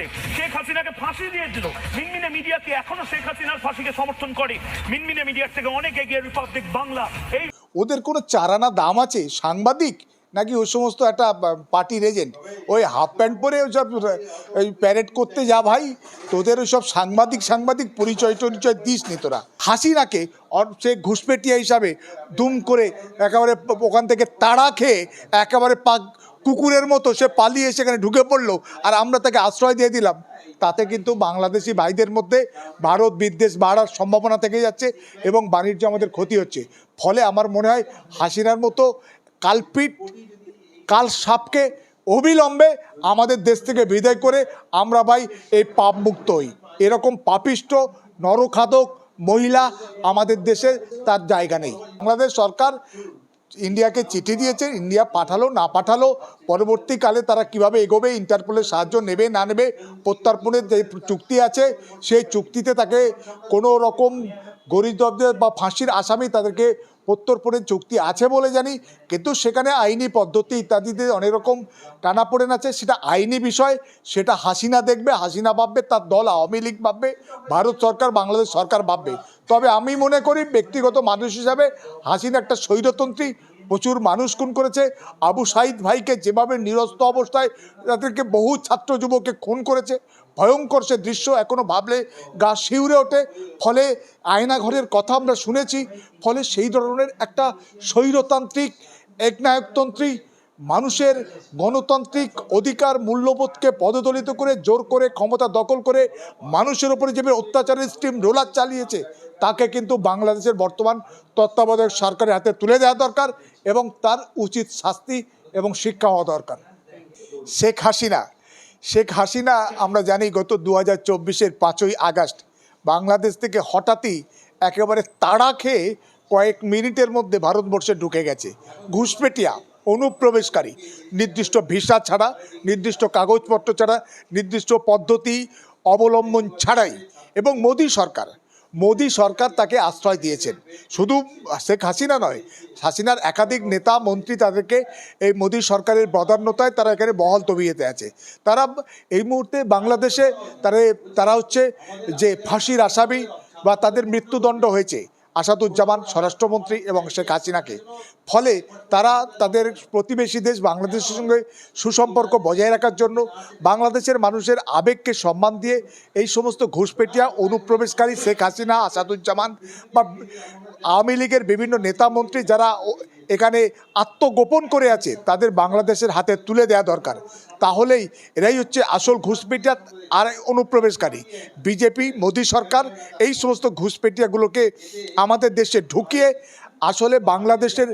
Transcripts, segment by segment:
হয়েছে শেখ হাসিনাকে ফাঁসি দিয়ে দিল। মিনমিনে মিডিয়া কি এখনও শেখ হাসিনার ফাঁসিকে সমর্থন করে। মিনমিনে মিডিয়ার থেকে অনেক এগিয়ে রিপাবলিক বাংলা। এই ওদের কোনো চারানা দাম আছে? সাংবাদিক? নাকি ওই সমস্ত একটা পার্টির এজেন্ট? ওই হাফ প্যান্ট পরে সব ওই প্যারেড করতে যা ভাই, তোদের ওই সব সাংবাদিক সাংবাদিক পরিচয় টরিচয় দিস নি তোরা। হাসিনাকে সে ঘুষপেটিয়া হিসাবে দুম করে একেবারে ওখান থেকে তাড়া খেয়ে একেবারে পাক কুকুরের মতো সে পালিয়ে সেখানে ঢুকে পড়ল আর আমরা তাকে আশ্রয় দিয়ে দিলাম। তাতে কিন্তু বাংলাদেশি ভাইদের মধ্যে ভারত বিদ্বেষ বাড়ার সম্ভাবনা থেকে যাচ্ছে এবং বাণিজ্য আমাদের ক্ষতি হচ্ছে। ফলে আমার মনে হয় হাসিনার মতো কালপিট, কাল সাপকে অবিলম্বে আমাদের দেশ থেকে বিদায় করে আমরা ভাই এই পাপ মুক্ত হই। এরকম পাপিষ্ট, নরখাদক মহিলা আমাদের দেশে তার জায়গা নেই। বাংলাদেশ সরকার ইন্ডিয়াকে চিঠি দিয়েছে, ইন্ডিয়া পাঠালো, না পাঠালো, পরবর্তীকালে তারা কীভাবে এগোবে, ইন্টারপোলের সাহায্য নেবে, না নেবে, প্রত্যর্পণের যে চুক্তি আছে, সেই চুক্তিতে তাকে কোনো রকম গরিবদের বা ফাঁসির আসামি তাদেরকে প্রত্যর্পণের চুক্তি আছে বলে জানি, কিন্তু সেখানে আইনি পদ্ধতি ইত্যাদিতে অনেক রকম টানাপোড়েন আছে, সেটা আইনি বিষয়, সেটা হাসিনা দেখবে, হাসিনা ভাববে, তার দল আওয়ামী লীগ ভাববে, ভারত সরকার, বাংলাদেশ সরকার ভাববে। তবে আমি মনে করি ব্যক্তিগত মানুষ হিসাবে হাসিনা একটা স্বৈরতন্ত্রী প্রচুর মানুষ খুন করেছে। আবু সাইদ ভাইকে যেভাবে নিরস্ত অবস্থায় তাদেরকে বহু ছাত্র যুবককে খুন করেছে, ভয়ঙ্কর সে দৃশ্য এখনও ভাবলে গা শিউরে ওঠে। ফলে আয়নাঘরের কথা আমরা শুনেছি, ফলে সেই ধরনের একটা স্বৈরতান্ত্রিক, একনায়কতন্ত্রী, মানুষের গণতান্ত্রিক অধিকার মূল্যবোধকে পদদলিত করে, জোর করে, ক্ষমতা দখল করে মানুষের উপরে যেভাবে অত্যাচারের স্টিম রোলার চালিয়েছে তাকে কিন্তু বাংলাদেশের বর্তমান তত্ত্বাবধায়ক সরকারের হাতে তুলে দেওয়া দরকার এবং তার উচিত শাস্তি এবং শিক্ষা হওয়া দরকার। শেখ হাসিনা শেখ হাসিনা আমরা জানি গত দু হাজার চব্বিশের পাঁচই আগস্ট বাংলাদেশ থেকে হঠাৎই একেবারে তাড়া খেয়ে কয়েক মিনিটের মধ্যে ভারতবর্ষে ঢুকে গেছে। ঘুষপেটিয়া, অনুপ্রবেশকারী, নির্দিষ্ট ভিসা ছাড়া, নির্দিষ্ট কাগজপত্র ছাড়া, নির্দিষ্ট পদ্ধতি অবলম্বন ছাড়াই এবং মোদী সরকার মোদী সরকার তাকে আশ্রয় দিয়েছেন। শুধু শেখ হাসিনা নয়, হাসিনার একাধিক নেতা, মন্ত্রী তাদেরকে এই মোদী সরকারের বদান্যতায় তারা এখানে বহল তবিয়েতে আছে। তারা এই মুহূর্তে বাংলাদেশে তারা তারা হচ্ছে যে ফাঁসির আসামি বা তাদের মৃত্যুদণ্ড হয়েছে। আসাদুজ্জামান, স্বরাষ্ট্রমন্ত্রী এবং শেখ হাসিনাকে। ফলে তারা তাদের প্রতিবেশী দেশ বাংলাদেশের সঙ্গে সুসম্পর্ক বজায় রাখার জন্য বাংলাদেশের মানুষের আবেগকে সম্মান দিয়ে এই সমস্ত ঘুষপেটিয়া অনুপ্রবেশকারী শেখ হাসিনা, আসাদুজ্জামান বা আওয়ামী লীগের বিভিন্ন নেতা মন্ত্রী যারা এখানে আত্মগোপন করে আছে, তাদের বাংলাদেশের হাতে তুলে দেওয়া দরকার। তাহলেই এরাই হচ্ছে আসল ঘুষপেটিয়া আর অনুপ্রবেশকারী। বিজেপি মোদী সরকার এই সমস্ত ঘুষপেটিয়াগুলোকে আমাদের দেশে ঢুকিয়ে আসলে বাংলাদেশের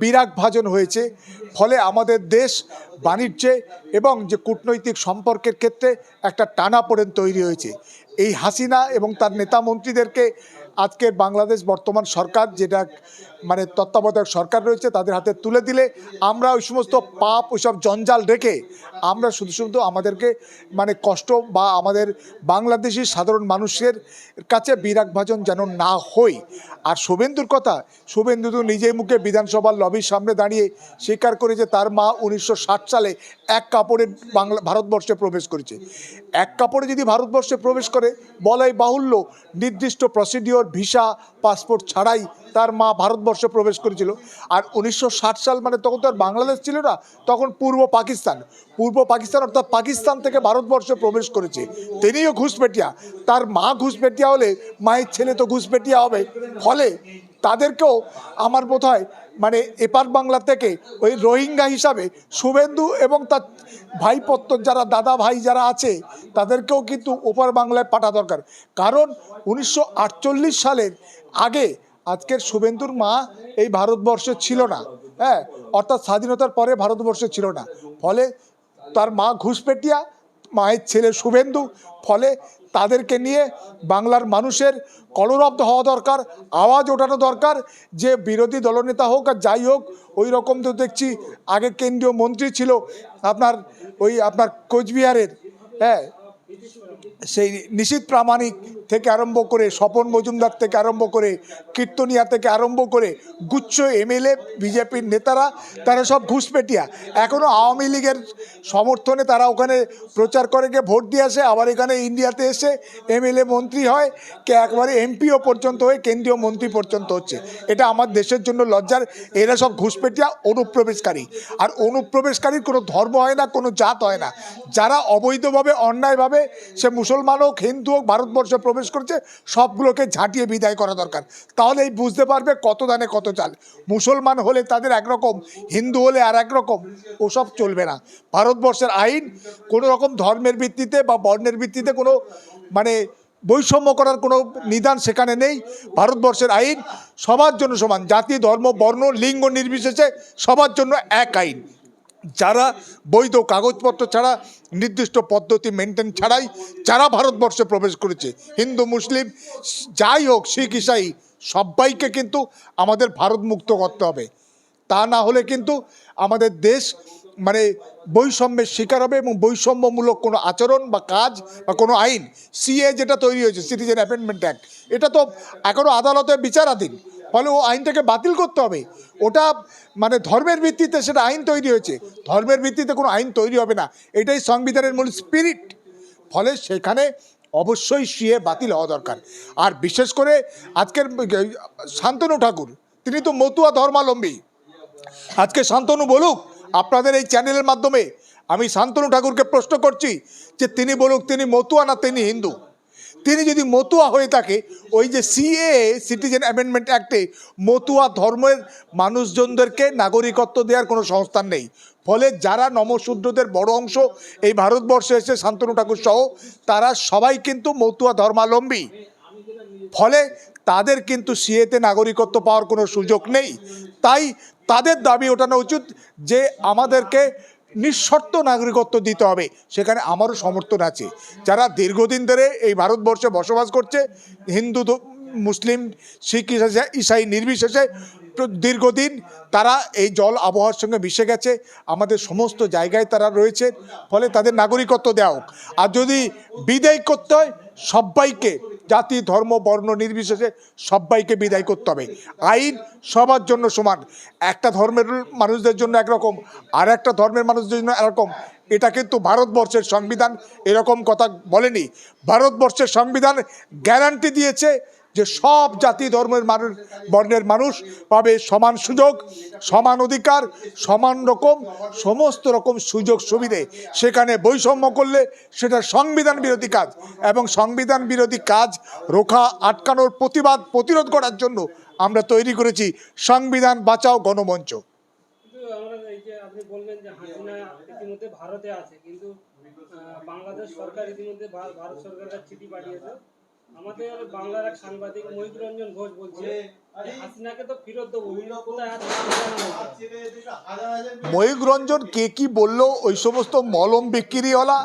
বিরাগ ভাজন হয়েছে। ফলে আমাদের দেশ বাণিজ্যে এবং যে কূটনৈতিক সম্পর্কের ক্ষেত্রে একটা টানাপোড়েন তৈরি হয়েছে। এই হাসিনা এবং তার নেতা মন্ত্রীদেরকে আজকের বাংলাদেশ বর্তমান সরকার যেটা মানে তত্ত্বাবধায়ক সরকার রয়েছে, তাদের হাতে তুলে দিলে আমরা ওই সমস্ত পাপ, ওইসব জঞ্জাল রেখে আমরা শুধু শুধু আমাদেরকে মানে কষ্ট বা আমাদের বাংলাদেশি সাধারণ মানুষের কাছে বিরাগ ভাজন যেন না হই। আর শুভেন্দুর কথা, শুভেন্দু তো নিজেই মুখে বিধানসভার লবির সামনে দাঁড়িয়ে স্বীকার করে যে তার মা উনিশশো ষাট সালে এক কাপড়ে বাংলা, ভারতবর্ষে প্রবেশ করেছে। এক কাপড়ে যদি ভারতবর্ষে প্রবেশ করে, বলাই বাহুল্য নির্দিষ্ট প্রসিডিওর ভিসা পাসপোর্ট ছাড়াই তার মা ভারতবর্ষে প্রবেশ করেছিল। আর উনিশশো ষাট সাল মানে তখন তো আর বাংলাদেশ ছিল না, তখন পূর্ব পাকিস্তান। পূর্ব পাকিস্তান অর্থাৎ পাকিস্তান থেকে ভারতবর্ষে প্রবেশ করেছে। তিনিও ঘুষপেটিয়া। তার মা ঘুষপেটিয়া হলে, মায়ের ছেলে তো ঘুষপেটিয়া হবে। ফলে তাদেরকেও আমার বোধ হয় মানে এপার বাংলা থেকে ওই রোহিঙ্গা হিসাবে শুভেন্দু এবং তার ভাইপত্র যারা, দাদা ভাই যারা আছে, তাদেরকেও কিন্তু ওপার বাংলায় পাঠা দরকার। কারণ উনিশশো আটচল্লিশ সালের আগে আজকের শুভেন্দুর মা এই ভারতবর্ষে ছিল না হ্যাঁ? অর্থাৎ স্বাধীনতার পরে ভারতবর্ষে ছিল না। ফলে তার মা ঘুষপেটিয়া, মায়ের ছেলে শুভেন্দু, ফলে তাদেরকে নিয়ে বাংলার মানুষের কলরব্ধ হওয়া দরকার, আওয়াজ ওঠানো দরকার, যে বিরোধী দলনেতা হোক আর যাই হোক ওই রকম তো দেখছি আগে কেন্দ্রীয় মন্ত্রী ছিল আপনার ওই আপনার কোচবিহারের হ্যাঁ? সেই নিশীত প্রামাণিক থেকে আরম্ভ করে স্বপন মজুমদার থেকে আরম্ভ করে কীর্তনিয়া থেকে আরম্ভ করে গুচ্ছ এমএলএ বিজেপির নেতারা, তারা সব ঘুষপেটিয়া। এখনও আওয়ামী লীগের সমর্থনে তারা ওখানে প্রচার করে, গিয়ে ভোট দিয়ে আসে, আবার এখানে ইন্ডিয়াতে এসে এমএলএ মন্ত্রী হয়, কে একবারে এমপিও পর্যন্ত হয়ে কেন্দ্রীয় মন্ত্রী পর্যন্ত হচ্ছে। এটা আমার দেশের জন্য লজ্জার, এরা সব ঘুষপেটিয়া, অনুপ্রবেশকারী। আর অনুপ্রবেশকারীর কোনো ধর্ম হয় না, কোনো জাত হয় না। যারা অবৈধভাবে, অন্যায়ভাবে সে মুসলমান হোক, হিন্দু হোক, ভারতবর্ষে প্রবেশ করছে, সবগুলোকে ঝাঁটিয়ে বিদায় করা দরকার। তাহলেই বুঝতে পারবে কত দানে কত চাল। মুসলমান হলে তাদের একরকম, হিন্দু হলে আর একরকম, ওসব চলবে না। ভারতবর্ষের আইন কোনো রকম ধর্মের ভিত্তিতে বা বর্ণের ভিত্তিতে কোনো মানে বৈষম্য করার কোনো নিদান সেখানে নেই। ভারতবর্ষের আইন সবার জন্য সমান। জাতি, ধর্ম, বর্ণ, লিঙ্গ নির্বিশেষে সবার জন্য এক আইন। যারা বৈধ কাগজপত্র ছাড়া, নির্দিষ্ট পদ্ধতি মেনটেন ছাড়াই যারা ভারতবর্ষে প্রবেশ করেছে, হিন্দু, মুসলিম, যাই হোক, শিখ, ইসাই, সবাইকে কিন্তু আমাদের ভারত মুক্ত করতে হবে। তা না হলে কিন্তু আমাদের দেশ মানে বৈষম্যের শিকার হবে এবং বৈষম্যমূলক কোনো আচরণ বা কাজ বা কোনো আইন, সিএ যেটা তৈরি হয়েছে সিটিজেন অ্যামেন্ডমেন্ট অ্যাক্ট এটা তো এখনও আদালতে বিচারাধীন। ফলে ও আইনটাকে বাতিল করতে হবে। ওটা মানে ধর্মের ভিত্তিতে সেটা আইন তৈরি হয়েছে। ধর্মের ভিত্তিতে কোনো আইন তৈরি হবে না। এটাই সংবিধানের মূল স্পিরিট ফলে সেখানে অবশ্যই সিএ বাতিল হওয়া দরকার। আর বিশেষ করে আজকের শান্তনু ঠাকুর, তিনি তো মতুয়া ধর্মাবলম্বী আজকে শান্তনু বলুক, আপনাদের এই চ্যানেলের মাধ্যমে আমি শান্তনু ঠাকুরকে প্রশ্ন করছি যে তিনি বলুক তিনি মতুয়া না তিনি হিন্দু? তিনি যদি মতুয়া হয়ে থাকে, ওই যে সিএ সিটিজেন অ্যামেন্ডমেন্ট অ্যাক্টে মতুয়া ধর্মের মানুষজনদেরকে নাগরিকত্ব দেওয়ার কোনো সংস্থান নেই। ফলে যারা নমশূদ্রদের বড় অংশ এই ভারতবর্ষে এসে শান্তনু ঠাকুর সহ, তারা সবাই কিন্তু মতুয়া ধর্মাবলম্বী। ফলে তাদের কিন্তু সিএতে নাগরিকত্ব পাওয়ার কোনো সুযোগ নেই। তাই তাদের দাবি ওঠানো উচিত যে আমাদেরকে নিঃশর্ত নাগরিকত্ব দিতে হবে। সেখানে আমারও সমর্থন আছে। যারা দীর্ঘদিন ধরে এই ভারতবর্ষে বসবাস করছে, হিন্দু, মুসলিম, শিখ, ইসা- ইসাই নির্বিশেষে দীর্ঘদিন তারা এই জল আবহাওয়ার সঙ্গে মিশে গেছে। আমাদের সমস্ত জায়গায় তারা রয়েছে। ফলে তাদের নাগরিকত্ব দেওয়া হোক। আর যদি বিদায় করতে হয়, সবাইকে, জাতি, ধর্ম, বর্ণ নির্বিশেষে সবাইকে বিদায় করতে হবে। আইন সবার জন্য সমান। একটা ধর্মের মানুষদের জন্য একরকম, আর একটা ধর্মের মানুষদের জন্য এরকম এটা কিন্তু ভারতবর্ষের সংবিধান। এরকম কথা বলেনি। ভারতবর্ষের সংবিধান গ্যারান্টি দিয়েছে যে সব জাতি ধর্মের মানুষ, বর্ণের মানুষ পাবে সমান সুযোগ, সমান অধিকার, সমান রকম, সমস্ত রকম সুযোগ সুবিধে। সেখানে বৈষম্য করলে সেটা সংবিধান বিরোধী কাজ এবং সংবিধান বিরোধী কাজ রোখা, আটকানোর প্রতিবাদ, প্রতিরোধ করার জন্য আমরা তৈরি করেছি সংবিধান বাঁচাও গণমঞ্চ। ভারতে আছে কিন্তু বাংলাদেশ সরকার ইতিমধ্যে ভারত চিঠি পাঠিয়েছে। আমাদের বাংলার এক সাংবাদিক মহিত রঞ্জন ঘোষ বলছে যে হাসিনাকে তো ফেরত দেবো কিন্তু কোথায় আছে? ময়ূক রঞ্জন কে কি বলল? ওই সমস্ত মলম বিক্রিওয়ালা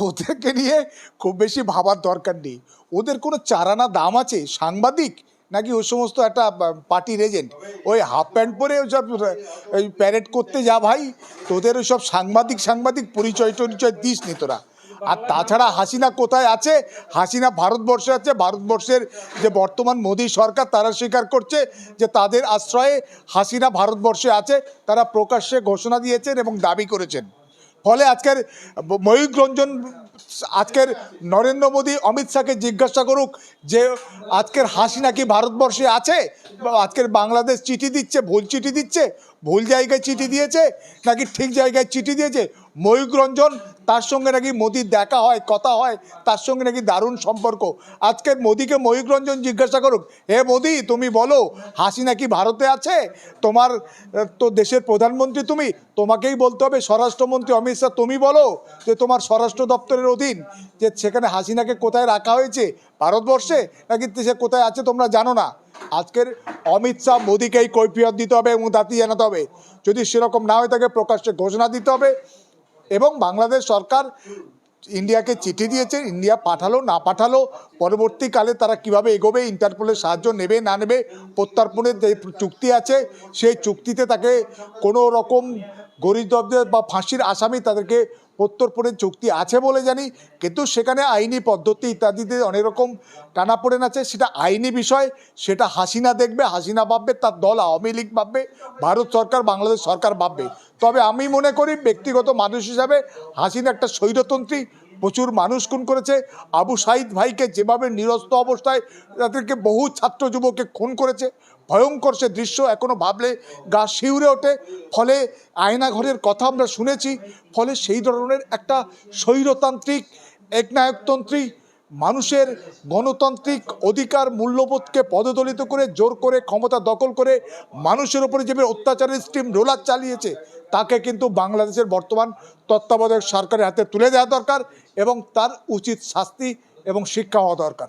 ওদেরকে নিয়ে খুব বেশি ভাবার দরকার নেই। ওদের কোনো চারানা দাম আছে? সাংবাদিক? নাকি ওই সমস্ত একটা পার্টির এজেন্ট ওই হাফ প্যান্ট পরে ওসব ওই প্যারেড করতে যা ভাই তোদের ওই সব সাংবাদিক সাংবাদিক পরিচয় টরিচয় দিস নি তোরা। আর তাছাড়া হাসিনা কোথায় আছে? হাসিনা ভারতবর্ষে আছে। ভারতবর্ষের যে বর্তমান মোদী সরকার তারা স্বীকার করছে যে তাদের আশ্রয়ে হাসিনা ভারতবর্ষে আছে। তারা প্রকাশ্যে ঘোষণা দিয়েছেন এবং দাবি করেছেন। ফলে আজকের ময়ূক রঞ্জন আজকের নরেন্দ্র মোদী অমিত শাহকে জিজ্ঞাসা করুক যে আজকের হাসিনা কি ভারতবর্ষে আছে? আজকের বাংলাদেশ চিঠি দিচ্ছে ভুল চিঠি দিচ্ছে? ভুল জায়গায় চিঠি দিয়েছে নাকি ঠিক জায়গায় চিঠি দিয়েছে? ময়ূক রঞ্জন তার সঙ্গে নাকি মোদির দেখা হয়, কথা হয়, তার সঙ্গে নাকি দারুণ সম্পর্ক। আজকের মোদিকে ময়ূক রঞ্জন জিজ্ঞাসা করুক, হে মোদি, তুমি বলো হাসিনা কি ভারতে আছে? তোমার তো দেশের প্রধানমন্ত্রী তুমি, তোমাকেই বলতে হবে, স্বরাষ্ট্রমন্ত্রী অমিত শাহ, তুমি বলো যে তোমার স্বরাষ্ট্র দপ্তরের অধীন, যে সেখানে হাসিনাকে কোথায় রাখা হয়েছে, ভারতবর্ষে? নাকি সে কোথায় আছে তোমরা জানো না? আজকের অমিত শাহ মোদিকেই কৈফিয়ত দিতে হবে এবং দাঁতি জানাতে হবে। যদি সেরকম না হয়ে থাকে প্রকাশ্যে ঘোষণা দিতে হবে। এবং বাংলাদেশ সরকার ইন্ডিয়াকে চিঠি দিয়েছে, ইন্ডিয়া পাঠালো, না পাঠালো, পরবর্তীকালে তারা কীভাবে এগোবে, ইন্টারপোলের সাহায্য নেবে, না নেবে, প্রত্যর্পণের যে চুক্তি আছে, সেই চুক্তিতে তাকে কোনো রকম গরিবদের বা ফাঁসির আসামি তাদেরকে প্রত্যর্পণের চুক্তি আছে বলে জানি, কিন্তু সেখানে আইনি পদ্ধতি ইত্যাদিতে অনেক রকম টানাপোড়েন আছে। সেটা আইনি বিষয়, সেটা হাসিনা দেখবে, হাসিনা ভাববে, তার দল আওয়ামী লীগ ভাববে, ভারত সরকার, বাংলাদেশ সরকার ভাববে। তবে আমি মনে করি ব্যক্তিগত মানুষ হিসাবে হাসিনা একটা স্বৈরতন্ত্রী, প্রচুর মানুষ খুন করেছে। আবু সাইদ ভাইকে যেভাবে নিরস্ত অবস্থায় তাদেরকে বহু ছাত্র যুবককে খুন করেছে ভয়ঙ্কর সে দৃশ্য এখনও ভাবলে গা শিউরে ওঠে। ফলে আয়নাঘরের কথা আমরা শুনেছি, ফলে সেই ধরনের একটা স্বৈরতান্ত্রিক, একনায়কতন্ত্রী, মানুষের গণতান্ত্রিক অধিকার মূল্যবোধকে পদদলিত করে, জোর করে, ক্ষমতা দখল করে মানুষের উপরে যেভাবে অত্যাচারের স্টিম রোলার চালিয়েছে, তাকে কিন্তু বাংলাদেশের বর্তমান তত্ত্বাবধায়ক সরকারের হাতে তুলে দেওয়া দরকার এবং তার উচিত শাস্তি এবং শিক্ষা হওয়া দরকার।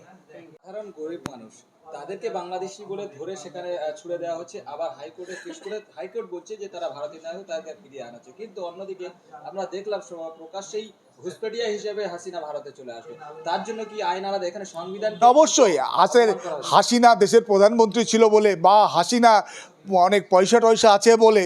মানুষ তাদেরকে বাংলাদেশি বলে ধরে সেখানে ছুড়ে দেওয়া হচ্ছে। আবার হাইকোর্টে কেস করে হাইকোর্ট বলছে যে তারা ভারতীয় নাগরিক তাদেরকে ফিরিয়ে আনা হচ্ছে। কিন্তু অন্যদিকে আমরা দেখলাম প্রকাশ্যেই ঘুষপেটিয়া হিসেবে হাসিনা ভারতে চলে আসবে। তার জন্য কি আইন আলাদা? এখানে সংবিধান অবশ্যই আসের হাসিনা দেশের প্রধানমন্ত্রী ছিল বলে বা হাসিনা অনেক পয়সা টয়সা আছে বলে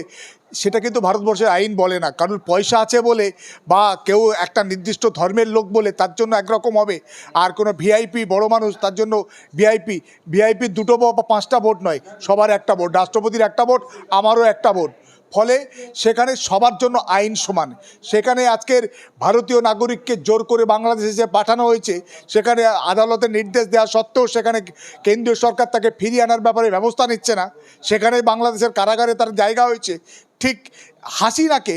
সেটা কিন্তু ভারতবর্ষের আইন বলে না, কারণ পয়সা আছে বলে বা কেউ একটা নির্দিষ্ট ধর্মের লোক বলে তার জন্য একরকম হবে। আর কোনো ভিআইপি বড় মানুষ তার জন্য ভিআইপি ভিআইপি দুটো বা পাঁচটা ভোট নয়, সবার একটা ভোট, রাষ্ট্রপতির একটা ভোট, আমারও একটা ভোট। ফলে সেখানে সবার জন্য আইন সমান। সেখানে আজকের ভারতীয় নাগরিককে জোর করে বাংলাদেশে যে পাঠানো হয়েছে, সেখানে আদালতের নির্দেশ দেওয়া সত্ত্বেও সেখানে কেন্দ্রীয় সরকার তাকে ফিরিয়ে আনার ব্যাপারে ব্যবস্থা নিচ্ছে না। সেখানে বাংলাদেশের কারাগারে তার জায়গা হয়েছে। ঠিক হাসিনাকে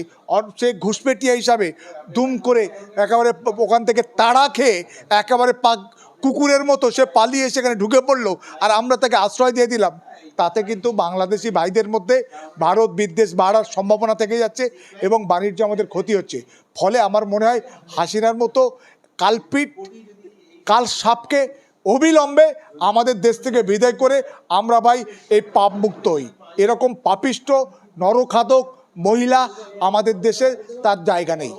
সে ঘুষপেটিয়া হিসাবে দুম করে একেবারে ওখান থেকে তাড়া খেয়ে একেবারে পাক কুকুরের মতো সে পালিয়ে সেখানে ঢুকে পড়ল। আর আমরা তাকে আশ্রয় দিয়ে দিলাম। তাতে কিন্তু বাংলাদেশি ভাইদের মধ্যে ভারত বিদ্বেষ বাড়ার সম্ভাবনা থেকে যাচ্ছে এবং বাণিজ্য আমাদের ক্ষতি হচ্ছে। ফলে আমার মনে হয় হাসিনার মতো কালপিট, কাল সাপকে অবিলম্বে আমাদের দেশ থেকে বিদায় করে আমরা ভাই এই পাপ মুক্ত হই এরকম পাপিষ্ট নরখাদক মহিলা আমাদের দেশে তার জায়গা নেই।